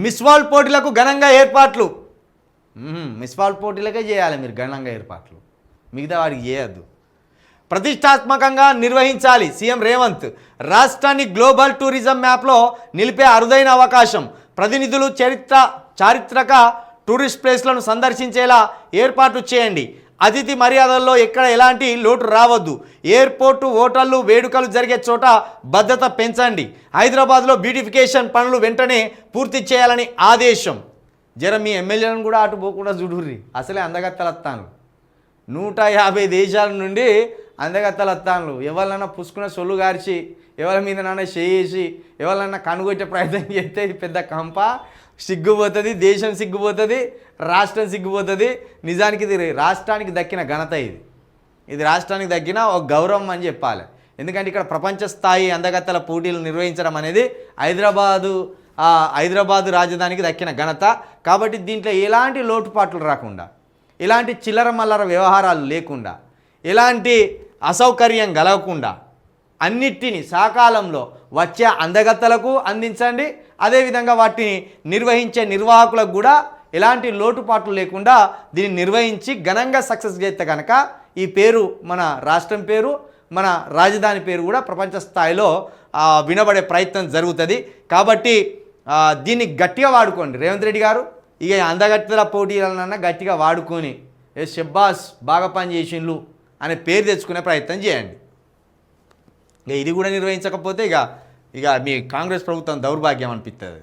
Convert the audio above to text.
Miss పోటీలకు ఘనంగా ఏర్పాట్లు. మిస్వాల్ మిస్ పోటీలకే చేయాలి మీరు ఘనంగా ఏర్పాట్లు. మిగతా వాడికి చేయొద్దు. ప్రతిష్టాత్మకంగా నిర్వహించాలి సీఎం రేవంత్. రాష్ట్రాన్ని గ్లోబల్ టూరిజం మ్యాప్లో నిలిపే అరుదైన అవకాశం. ప్రతినిధులు చరిత్ర చారిత్రక టూరిస్ట్ ప్లేస్లను సందర్శించేలా ఏర్పాట్లు చేయండి. అతిథి మర్యాదల్లో ఎక్కడ ఎలాంటి లోటు రావద్దు. ఎయిర్పోర్టు హోటళ్ళు వేడుకలు జరిగే చోట భద్రత పెంచండి. హైదరాబాద్లో బ్యూటిఫికేషన్ పనులు వెంటనే పూర్తి చేయాలని ఆదేశం. జర మీ ఎమ్మెల్యేలను కూడా అటు పోకుండా చూడుర్రి. అసలే అందగత్తలత్తాను. నూట యాభై దేశాల నుండి అందగత్తలత్తాను ఎవరినైనా పుసుకున్న సొల్లు గార్చి ఎవరి మీదనైనా చేసి ఎవరినైనా కనుగొట్టే ప్రయత్నం చేస్తే ఇది పెద్ద కంప సిగ్గుపోతుంది దేశం సిగ్గుపోతుంది రాష్ట్రం సిగ్గుపోతుంది. నిజానికి ఇది రాష్ట్రానికి దక్కిన ఘనత ఇది. ఇది రాష్ట్రానికి దక్కిన ఒక గౌరవం అని చెప్పాలి. ఎందుకంటే ఇక్కడ ప్రపంచ స్థాయి అందగత్తల పోటీలు నిర్వహించడం అనేది హైదరాబాదు హైదరాబాదు రాజధానికి దక్కిన ఘనత. కాబట్టి దీంట్లో ఎలాంటి లోటుపాట్లు రాకుండా ఎలాంటి చిల్లర మల్లర వ్యవహారాలు లేకుండా ఎలాంటి అసౌకర్యం కలగకుండా అన్నిటిని సకాలంలో వచ్చే అందగత్తలకు అందించండి. అదేవిధంగా వాటిని నిర్వహించే నిర్వాహకులకు కూడా ఎలాంటి లోటుపాట్లు లేకుండా దీన్ని నిర్వహించి ఘనంగా సక్సెస్ చేస్తే కనుక ఈ పేరు మన రాష్ట్రం పేరు మన రాజధాని పేరు కూడా ప్రపంచ స్థాయిలో వినబడే ప్రయత్నం జరుగుతుంది. కాబట్టి దీన్ని గట్టిగా వాడుకోండి. రేవంత్ రెడ్డి గారు ఇక ఈ అందగత్తెల పోటీలన్నా గట్టిగా వాడుకొని ఏ షబ్బాస్ బాగా పనిచేసిండ్లు అనే పేరు తెచ్చుకునే ప్రయత్నం చేయండి. ఇక ఇది కూడా నిర్వహించకపోతే ఇక ఇక మీ కాంగ్రెస్ ప్రభుత్వం దౌర్భాగ్యం అనిపిస్తుంది